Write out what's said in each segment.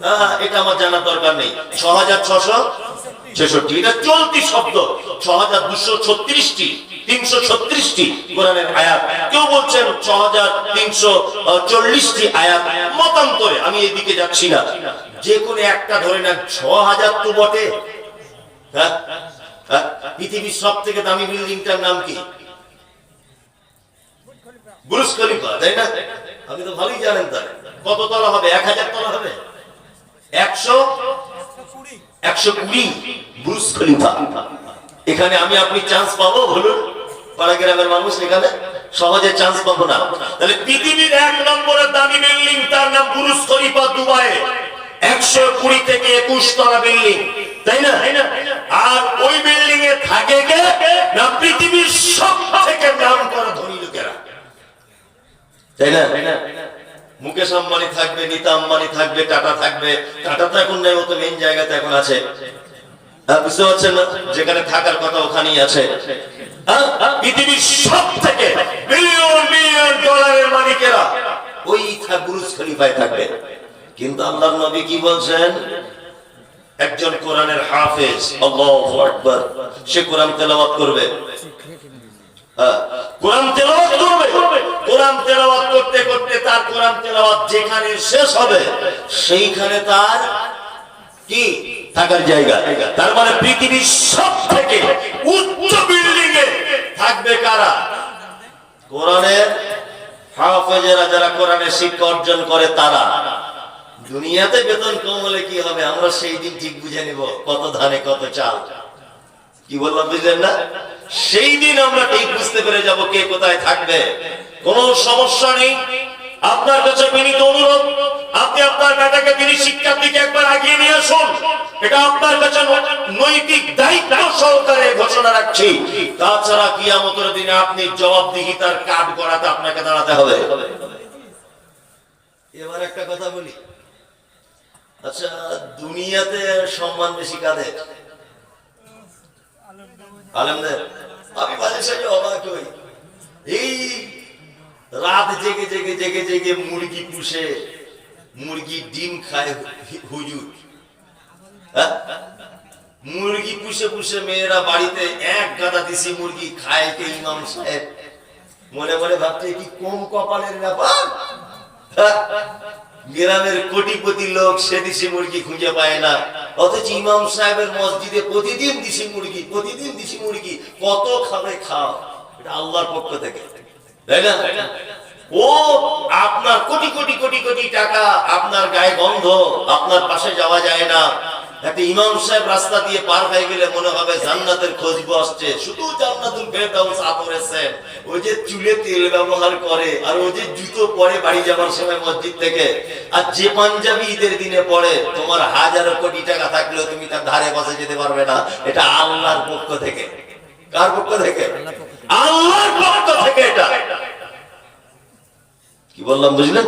হ্যাঁ, মতান্তরে। আমি এদিকে যাচ্ছি না। যে কোনো একটা ধরে নেন ছ হাজার তো বটে। হ্যাঁ হ্যাঁ? পৃথিবীর সব থেকে দামি বিল্ডিংটার নাম কি? বুরুজ তাই না? আপনি তো ভালোই জানেন তার কত তলা হবে? এক হাজার একশো একশো কুড়ি এখানে আমি আপনি চান্স পাবো, বলুন। পাড়া গ্রামের মানুষ এখানে সহজে চান্স পাবো না। তাহলে পৃথিবীর এক নম্বরের দামি বিল্ডিং তার নাম বুরুজ খলিফা দুবাই। একশো কুড়ি থেকে একুশ তলা বিল্ডিং তাই না? আর ওই বিল্ডিং এ থাকে কে? না, পৃথিবীর সব থেকে নাম করা ধনী লোকেরা। তাই না? মুকেশ আম্বানি থাকবে নীতা আম্বানি থাকবে টাটা থাকবে। টাটা তো এখন নেই তো মেন জায়গাতে এখন আছে। হ্যাঁ, বুঝতে পারছেন না? যেখানে থাকার কথা ওখানেই আছে। হ্যাঁ, পৃথিবীর সব থেকে বিলিয়ন বিলিয়ন ডলারের মালিকেরা ওই বুরুজ খলিফায় থাকবে। কিন্তু আল্লাহর নবী কি বলছেন? একজন কোরআনের হাফেজ আল্লাহু আকবার সে কোরআন তেলাওয়াত করবে। হ্যাঁ, কোরআন তেলাওয়াত করবে কোরআন তেলাওয়াত করতে তার কোরআন তেলাওয়াত যেখানে শেষ হবে, সেইখানে তার কি? থাকার জায়গা। তার মানে পৃথিবীর সব থেকে উচ্চ বিল্ডিং এ থাকবে কারা? কোরআনের হাফেজেরা যারা কোরআনের শিক্ষা অর্জন করে, তারা। দুনিয়াতে বেতন কম হলে কি হবে? আমরা সেই দিন ঠিক বুঝে নিব কত ধানে, কত চাল। কি বললাম, বুঝলেন না? সেই দিন আমরা ঠিক বুঝতে পেরে যাব কে কোথায় থাকবে। কোনো সমস্যা নেই। আপনার কাছে বিনীত অনুরোধ, আপনি আপনার বেটাকে তিনি শিক্ষার দিকে একবার আগিয়ে নিয়ে আসুন, এটা আপনার কাছে নৈতিক দায়িত্ব সহকারে ঘোষণা রাখছি। তাছাড়া কিয়ামতের দিনে আপনি জবাবদিহিতার কাঠ করাতে আপনাকে দাঁড়াতে হবে। এবার একটা কথা বলি। আচ্ছা দুনিয়াতে সম্মান বেশি কাদের? আলমদের। আমি মাঝে সাঝে অবাক হই। এই রাত জেগে জেগে জেগে জেগে মুরগি পুষে, মুরগি ডিম খায় হুজুর। হ্যাঁ? মুরগি পুষে পুষে মেয়েরা বাড়িতে এক গাদা দিছি মুরগি খায় কে ইমাম সাহেব? মনে মনে ভাবছে, কি কম কপালের ব্যাপার? হ্যাঁ? গ্রামের কোটিপতি লোক সে দিশি মুরগি খুঁজে পায় না। অথচ ইমাম সাহেবের মসজিদে প্রতিদিন দিশি মুরগি, প্রতিদিন দিশি মুরগি কত খাবে খাও। এটা আল্লাহর পক্ষ থেকে। তাই না? ও, আপনার কোটি কোটি কোটি কোটি টাকা আপনার গায়ে গন্ধ, আপনার পাশে যাওয়া যায় না। একটা ইমাম সাহেব রাস্তা দিয়ে পার হয়ে গেলে মনে হবে জান্নাতের আসছে। শুধু জান্নাতুল ওই যে চুলে তেল ব্যবহার করে, আর ওই যে জুতো পরে বাড়ি যাওয়ার সময় মসজিদ থেকে। আর যে পাঞ্জাবি ঈদের দিনে পড়ে তোমার হাজারো কোটি টাকা থাকলেও তুমি তার ধারে পাশে যেতে পারবে না। এটা আল্লাহর পক্ষ থেকে। কার পক্ষ থেকে? আল্লাহর পক্ষ থেকে। এটা। কি বললাম বুঝলেন?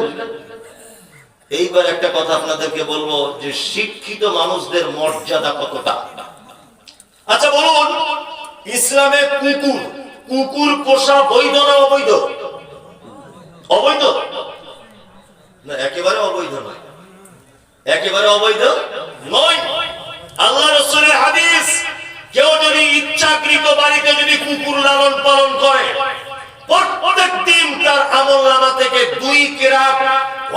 এইবার একটা কথা আপনাদেরকে বলব যে শিক্ষিত মানুষদের মর্যাদা কতটা? আচ্ছা বলুন ইসলামে কুকুর কুকুর পোষা বৈধ না অবৈধ? অবৈধ? না একেবারে অবৈধ নয়। একেবারে অবৈধ নয়। আল্লাহ রসুলের হাদিস কেউ যদি ইচ্ছাকৃত বাড়িতে যদি কুকুর লালন পালন করে, প্রত্যেক দিন তার আমল নামা থেকে দুই কেরাত,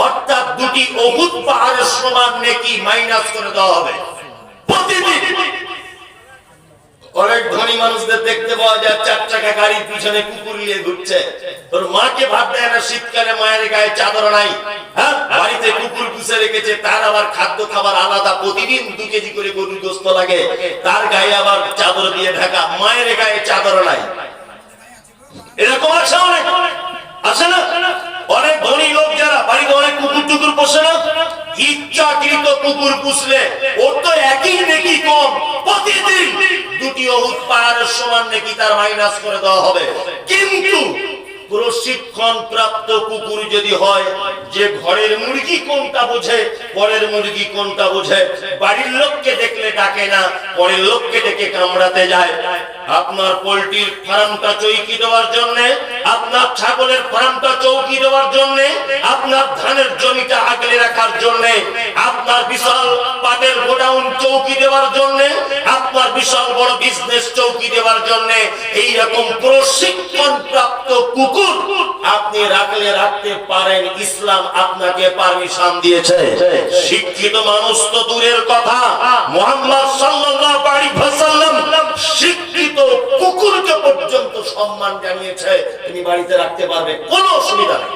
অর্থাৎ দুটি অভূত পাহাড়ের সমান নেকি মাইনাস করে দেওয়া হবে। প্রতিদিন। অনেক ধনী মানুষদের দেখতে পাওয়া যায়, চার চাকা গাড়ির পিছনে কুকুর নিয়ে ঘুরছে। তোর মাকে ভাত দেয় না, শীতকালে মায়ের গায়ে চাদর নাই। হ্যাঁ? পুষে রেখেছে, তার আবার খাদ্য খাবার আলাদা, প্রতিদিন দু কেজি করে গরুর গোস্ত লাগে। তার গায়ে আবার চাদর দিয়ে ঢাকা, মায়ের গায়ে চাদর নাই। এরকম আছে অনেক। না? অনেক ধনী লোক যারা, বাড়িতে অনেক কুকুর টুকুর পোষে না? ইচ্ছাকৃত কুকুর পুষলে ওর তো একই নেকি কম। প্রতিদিন দুটি অহুত পাহাড়ের সমান নেকি তার মাইনাস করে দেওয়া হবে। কিন্তু প্রশিক্ষণ প্রাপ্ত কুকুর যদি হয়, যে ঘরের মুরগি কোনটা বোঝে, পরের মুরগি কোনটা বোঝে? বাড়ির লোককে দেখলে ডাকে না, পরের লোককে ডেকে কামড়াতে যায়। আপনার পোল্ট্রির ফার্মটা চৌকি দেওয়ার জন্য, আপনার ছাগলের ফার্মটা চৌকি দেওয়ার জন্য, আপনার ধানের জমিটা আগলে রাখার জন্য, আপনার বিশাল পাটের গোডাউন চৌকি দেওয়ার জন্য, আপনার বিশাল বড় বিজনেস চৌকি দেওয়ার জন্য এই রকম প্রশিক্ষণ প্রাপ্ত কুকুর আপনি রাখলে রাখতে পারেন, ইসলাম আপনাকে পারমিশন দিয়েছে। শিক্ষিত মানুষ তো দূরের কথা। মোহাম্মদ সাল্লাল্লাহু আলাইহি ওয়াসাল্লাম শিক্ষিত কুকুরকে পর্যন্ত সম্মান জানিয়েছে তুমি বাড়িতে রাখতে পারবে, কোনো অসুবিধা নেই।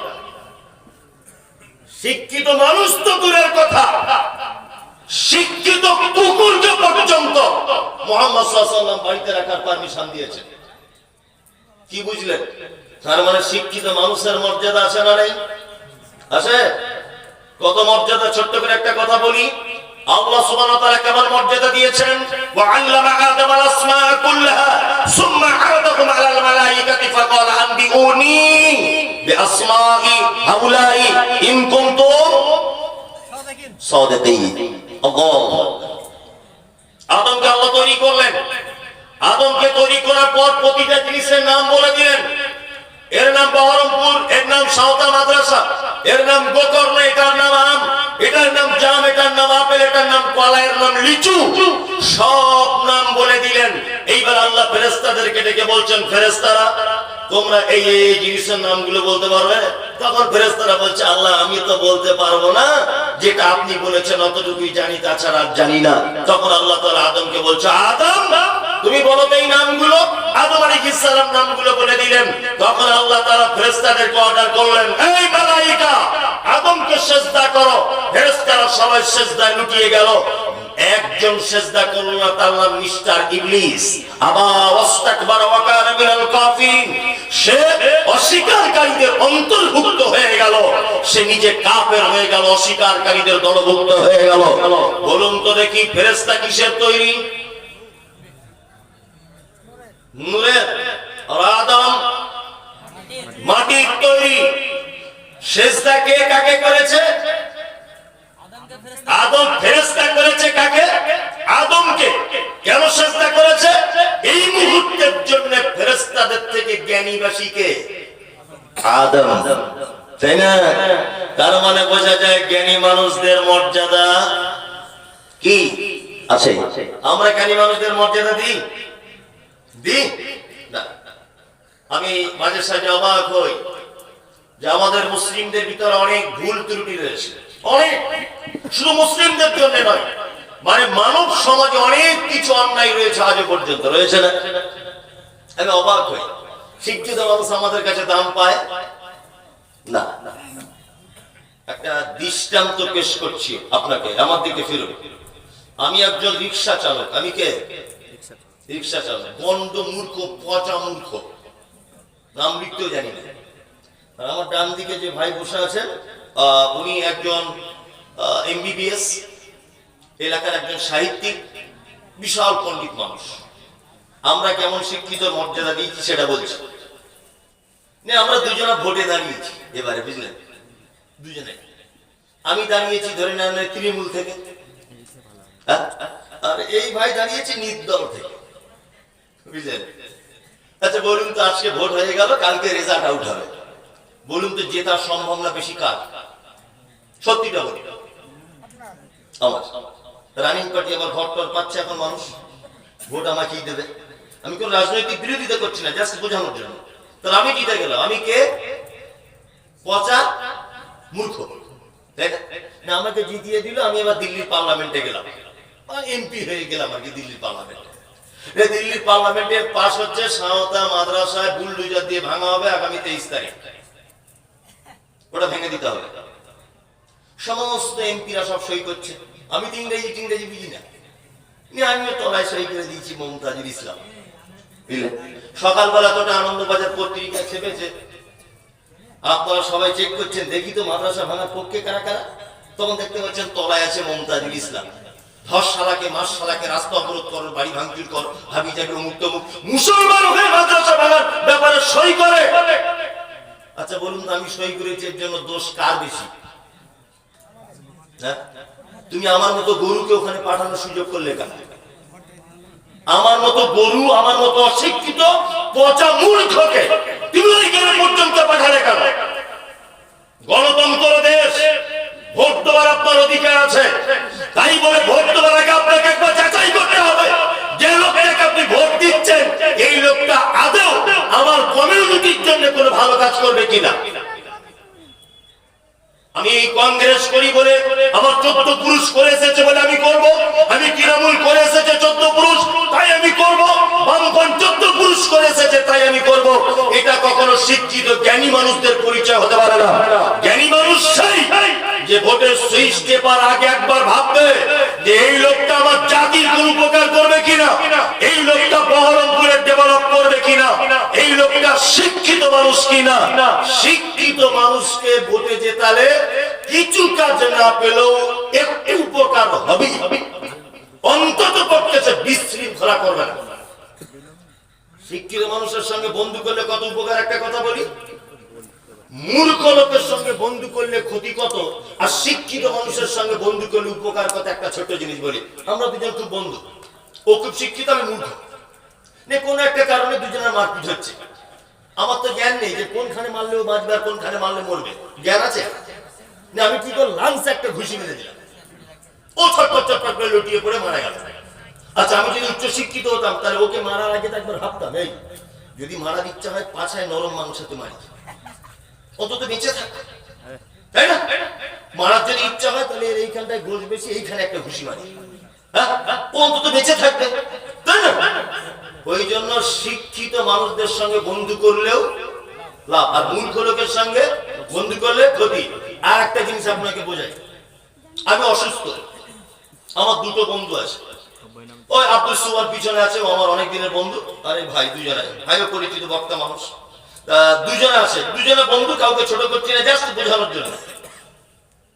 শিক্ষিত মানুষ তো দূরের কথা। শিক্ষিত কুকুরকে পর্যন্ত মোহাম্মদ সাল্লাম বাড়িতে রাখার পারমিশন দিয়েছেন কি বুঝলেন? তার মানে শিক্ষিত মানুষের মর্যাদা আছে না নেই? আছে? কত মর্যাদা? ছোট্ট করে একটা কথা বলি। আল্লাহ সুবহানাহু ওয়া তাআলা কেমন মর্যাদা দিয়েছেন? ওয়া আল্লামা আদম আল আসমা কুল্লাহা সুম্মা আরাদাহুম আলাল মালাইকাতি ফাকালা আনবিউনি বিআসমাই হাউলাই ইন কুনতুম সাদিকিন। আল্লাহ। আদমকে আল্লাহ তৈরি করলেন। আদমকে তৈরি পর প্রতিটা জিনিসের নাম বলে দিলেন। এর নাম বহরমপুর, এর নাম সাঁওতা মাদ্রাসা, এর নাম গোকর্ণ, এটার নাম আম, এটার নাম জাম, এটার নাম আপেল, এটার নাম কলা, এর নাম লিচু, সব নাম বলে দিলেন। এইবার আল্লাহ ফেরেস্তাদেরকে ডেকে বলছেন ফেরেস্তারা তোমরা এই এই জিনিসের নামগুলো বলতে পারবে? তখন ফেরেস্তারা বলছে, আল্লাহ, আমি তো বলতে পারব না। যেটা আপনি বলেছেন অতটুকুই জানি, তাছাড়া আর জানি না। তখন আল্লাহ তাআলা আদমকে বলছে, আদম তুমি বলো এই নামগুলো? আদম আলাইহিস সালাম নামগুলো বলে দিলেন। তখন আল্লাহ তাআলা ফেরেশতাদেরকে অর্ডার করলেন, এই মালাইকা, আদমকে সেজদা করো। ফেরেশতারা সবাই সেজদায় লুটিয়ে গেল। একজন সেজদা করল না তার নাম মিস্টার ইবলিস। আবা ওয়াস্তাকবার ওয়া কানা মিনাল কাফিরিন। সে অস্বীকারীদের অন্তর্ভুক্ত হয়ে গেল। সে নিজে কাফের হয়ে গেল, অস্বীকারীদের দলভুক্ত হয়ে গেল। বলুন তো দেখি, ফেরেশতা কিসের তৈরি? নূরের আদম মাটির তৈরি। সেজদা কে কাকে করেছে? আদম ফেরেশতা করেছে কাকে? আদমকে। কেন সেজদা করেছে? এই মুহূর্তের জন্য ফেরেশতাদের থেকে জ্ঞানীবাসীকে। আদম, তাই না? তার মানে বোঝা যায় জ্ঞানী মানুষদের মর্যাদা কি? আছে। আমরা জ্ঞানী মানুষদের মর্যাদা দিই? দি না। আমি মাঝে সাঝে অবাক হই। যে আমাদের মুসলিমদের ভিতরে অনেক ভুল ত্রুটি রয়েছে। অনেক। শুধু মুসলিমদের জন্য নয় মানে মানব সমাজে অনেক কিছু অন্যায় রয়েছে আজও পর্যন্ত, রয়েছে না? আমি অবাক হই। শিক্ষিত মানুষ আমাদের কাছে দাম পায়? না। একটা দৃষ্টান্ত পেশ করছি আপনাকে, আমার দিকে ফিরুন। আমি একজন রিক্সা চালক, আমি কে? রিক্সা চালক বন্ড মূর্খ, পচা মূর্খ। নাম লিখতেও জানি না। আমার ডান দিকে যে ভাই বসে আছেন উনি একজন এমবিবিএস এলাকার একজন সাহিত্যিক, বিশাল পণ্ডিত মানুষ। আমরা কেমন শিক্ষিত মর্যাদা দিয়েছি সেটা বলছি। আমরা দুজনা ভোটে দাঁড়িয়েছি এবারে বুঝলেন দুজনে। আমি দাঁড়িয়েছি, ধরে নেন তৃণমূল থেকে। হ্যাঁ? আর এই ভাই দাঁড়িয়েছে নির্দল থেকে। বুঝলেন আচ্ছা বলুন তো আজকে ভোট হয়ে গেল, কালকে রেজাল্ট আউট হবে। বলুন তো জেতার সম্ভাবনা বেশি কার? সত্যিটা বলি আমার। রানিং পার্টি আবার ভোট পাচ্ছে এখন মানুষ। ভোট আমাকেই দেবে। আমি কোন রাজনৈতিক বিরোধিতা করছি না জাস্ট বোঝানোর জন্য। তাহলে আমি জিতে গেলাম। আমি কে? পচা মূর্খ। তাই? না? আমাকে জিতিয়ে দিল, আমি আবার দিল্লির পার্লামেন্টে গেলাম। এমপি হয়ে গেলাম আর কি দিল্লির পার্লামেন্টে এ দিল্লির পার্লামেন্টে পাশ হচ্ছে, সাঁওতা মাদ্রাসায় বুলডুজার দিয়ে ভাঙা হবে আগামী তেইশ তারিখ। ওটা ভেঙে দিতে হবে। সমস্ত এমপিরা সব সই করছে। আমি তো ইংরেজি টিংরেজি বুঝি না। আমিও তলায় সই করে দিয়েছি মমতাজুল ইসলাম। বুঝলেন সকালবেলা তো ওটা আনন্দবাজার পত্রিকা ছেপেছে। আপনারা সবাই চেক করছেন, দেখি তো মাদ্রাসা ভাঙার পক্ষে কারা কারা? তখন দেখতে পাচ্ছেন তলায় আছে মমতাজুল ইসলাম। ধস সালাকে মাস সালাকে রাস্তা অবরোধ করো, বাড়ি ভাঙচুর কর, ভাবি যাবে মুসলমান হয়ে মাদ্রাসা ভাঙার ব্যাপারে সই করে। আচ্ছা বলুন আমি সই করেছি, এর জন্য দোষ কার বেশি? হ্যাঁ? তুমি আমার মতো গরুকে ওখানে পাঠানোর সুযোগ করলে কেন? আমার মতো গরু, আমার মতো অশিক্ষিত, পচা মূর্খকে তুমি পর্যন্ত পাঠালে কেন? গণতন্ত্র দেশ। ভোট দেওয়ার আপনার অধিকার আছে। তাই বলে ভোট দেওয়ার আগে আপনাকে একবার যাচাই করতে হবে। যে লোকটাকে আপনি ভোট দিচ্ছেন, এই লোকটা আদেও আমার কমিউনিটির জন্য কোনো ভালো কাজ করবে কিনা? আমি কংগ্রেস করি বলে আমার চোদ্দ পুরুষ করে এসেছে বলে আমি করব। আমি তৃণমূল করে এসেছে চোদ্দ পুরুষ, তাই আমি করব। বামপন চোদ্দ পুরুষ করে এসেছে, তাই আমি করব। এটা কখনো শিক্ষিত জ্ঞানী মানুষদের পরিচয় হতে পারে না। জ্ঞানী মানুষ সেই যে ভোটের সুইচ টেপার আগে একবার ভাববে যে এই লোকটা আমার জাতির কোন উপকার করবে কিনা? এই লোকটা বহরমপুরের ডেভেলপ করবে কিনা? এই লোকটা শিক্ষিত মানুষ কিনা? শিক্ষিত মানুষকে ভোটে জেতালে কিছু কাজ না পেলেও একটু উপকার হবে। অন্তত পক্ষে সে বিশৃঙ্খলা করবে না। শিক্ষিত মানুষের সঙ্গে বন্ধু করলে কত উপকার? একটা কথা বলি। মূর্খ লোকের সঙ্গে বন্ধু করলে ক্ষতি কত? আর শিক্ষিত মানুষের সঙ্গে বন্ধু করলে উপকার কত? একটা ছোট্ট জিনিস বলি। আমরা দুজন খুব বন্ধু। ও খুব শিক্ষিত, আমি মূর্খ। কোনো একটা কারণে দুজনের মারপিট হচ্ছে। আমার তো জ্ঞান নেই যে কোনখানে মারলে ও বাঁচবে আর কোনখানে মারলে মরবে। জ্ঞান আছে? না, আমি কি করলাম লাঞ্চ একটা ঘুষি মেরে দিলাম? ও ছটফট ছটফট করে লুটিয়ে পড়ে মারা গেল। আচ্ছা আমি যদি উচ্চ শিক্ষিত হতাম, তাহলে ওকে মারার আগে তো একবার ভাবতাম, এই। যদি মারার ইচ্ছা হয়, পাছায় নরম মাংসতে মারি বেঁচে থাক। তাই না? মারার যদি ইচ্ছা হয়, তাহলে এইখানটায় গোজ বেশি, এইখানে একটা ঘুষি মারি। হ্যাঁ? অন্তত বেঁচে থাকবে। তাই না? ওই জন্য শিক্ষিত মানুষদের সঙ্গে বন্ধু করলেও লাভ। আর মূর্খ লোকের সঙ্গে বন্ধু করলে ক্ষতি। আর একটা জিনিস আপনাকে বোঝাই। আমি অসুস্থ। আমার দুটো বন্ধু আছে। ওই আব্দুল সুমার পিছনে আছে আমার অনেক দিনের বন্ধু। আরে ভাই দুজনে ভাইও পরিচিত বক্তা মানুষ। দুজনে আছে দুজনে বন্ধু, কাউকে ছোট করছি না জাস্ট বোঝানোর জন্য।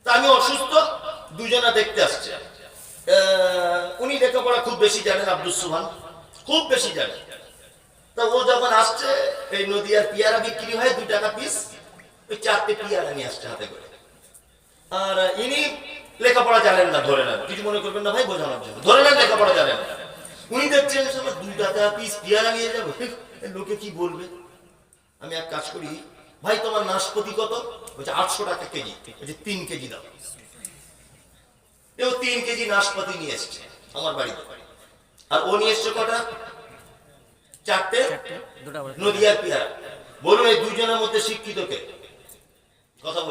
তা আমি অসুস্থ, দুজনে দেখতে আসছে। উনি লেখাপড়া খুব বেশি জানেন আব্দুল সুহান খুব বেশি জানেন। তা ও যখন আসছে, এই নদীয়ার পিয়ারা বিক্রি হয় দু টাকা পিস ওই চারটে পিয়ারা নিয়ে আসছে হাতে করে। আর ইনি লেখাপড়া জানেন না, ধরে নেন। কিছু মনে করবেন না ভাই, বোঝানোর জন্য। ধরে নেন লেখাপড়া জানেন উনি দেখছেন দুই টাকা পিস পিয়ারা নিয়ে যাব? লোকে কি বলবে? আমি এক কাজ করি ভাই তোমার নাশপতি কত? বলছে আটশো টাকা কেজি। বলছে তিন কেজি দাও। এও তিন কেজি নাশপাতি নিয়ে এসছে আমার বাড়িতে। আর ও নিয়ে এসছে কটা? চারটে? নদিয়ার পিয়ারা। বলুন এই দুজনের মধ্যে শিক্ষিত কে? কথা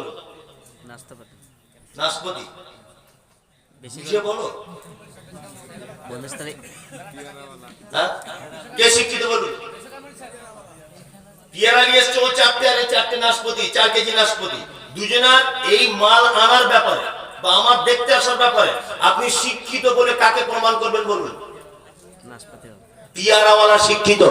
নাস্তা নাশপাতি। বলো। হ্যাঁ? কে শিক্ষিত বলুন? পিয়ারা নিয়ে এসছে ও আর এই চারটে নাশপাতি চার কেজি নাশপাতি। দুজনার এই মাল আনার ব্যাপারে বা আমার দেখতে আসার ব্যাপারে আপনি শিক্ষিত বলে কাকে প্রমাণ করবেন বলুন? পিয়ারাওয়ালা শিক্ষিত।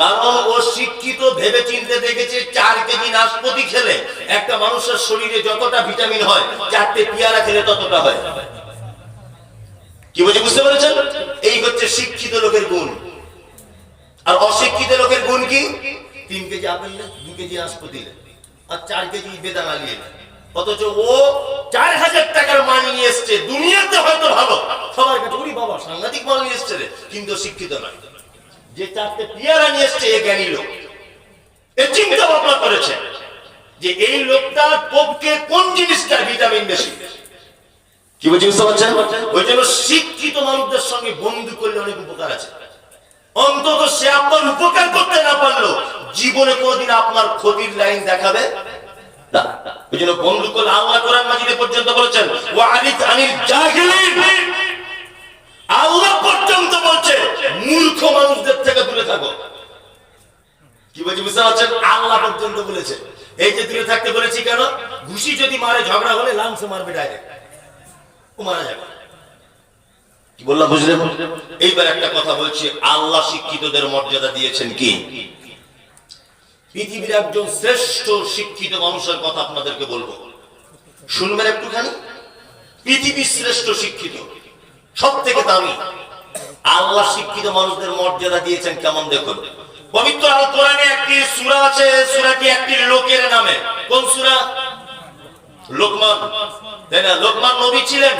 কারণ ও শিক্ষিত ভেবে চিনতে দেখেছে চার কেজি নাশপাতি খেলে একটা মানুষের শরীরে যতটা ভিটামিন হয় চারটে পিয়ারা খেলে ততটা হয়। কি বলছি বুঝতে পেরেছেন? এই হচ্ছে শিক্ষিত লোকের গুণ। আর অশিক্ষিত লোকের গুণ কি? তিন কেজি আপেল নেন, দু কেজি নাশপাতি নেন, আর চার কেজি বেদানা নিয়ে নেন। অথচ ও চার হাজার টাকার মাল নিয়ে এসছে দুনিয়াতে হয়তো ভালো। সবার কাছে উনি বাবা সাংঘাতিক মাল নিয়ে এসছে রে কিন্তু শিক্ষিত নয়। যে চারটে পিয়ারা নিয়ে এসছে এ জ্ঞানী লোক। এ চিন্তা ভাবনা করেছে যে এই লোকটা পক্ষে কোন জিনিসটা ভিটামিন বেশি? কি বলছি বুঝতে পারছেন? ওই জন্য শিক্ষিত মানুষদের সঙ্গে বন্ধু করলে অনেক উপকার আছে। অন্তত সে আপনার উপকার করতে না পারল জীবনে কোনোদিন আপনার ক্ষতির লাইন দেখাবে? এই যে থাকতে বলেছি কেন? ঘুষি যদি মারে, ঝগড়া হলে লাংস মারবে ডাইরেক্ট মারা যাবে। বললাম এইবার একটা কথা বলছি, আল্লাহ শিক্ষিতদের মর্যাদা দিয়েছেন কি? পৃথিবীর একজন শ্রেষ্ঠ শিক্ষিত মানুষের কথা আপনাদেরকে বলব। শুনবেন একটুখানি? পৃথিবীর শ্রেষ্ঠ শিক্ষিত সব থেকে দামি, আল্লাহ শিক্ষিত মানুষদের মর্যাদা দিয়েছেন কেমন দেখুন? পবিত্র আল কোরআনে একটি সূরা আছে, সূরাটি একটি লোকের নামে। কোন সূরা? লোকমান। তাই না? লোকমান নবী ছিলেন,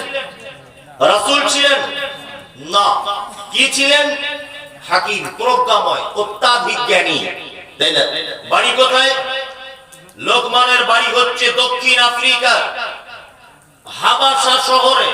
রাসূল ছিলেন। না, কি ছিলেন? হাকিম, প্রজ্ঞাময়, অত্যাধিক জ্ঞানী। তাই না? বাড়ি কোথায়? লোকমানের বাড়ি হচ্ছে দক্ষিণ আফ্রিকা হাবাসা শহরে।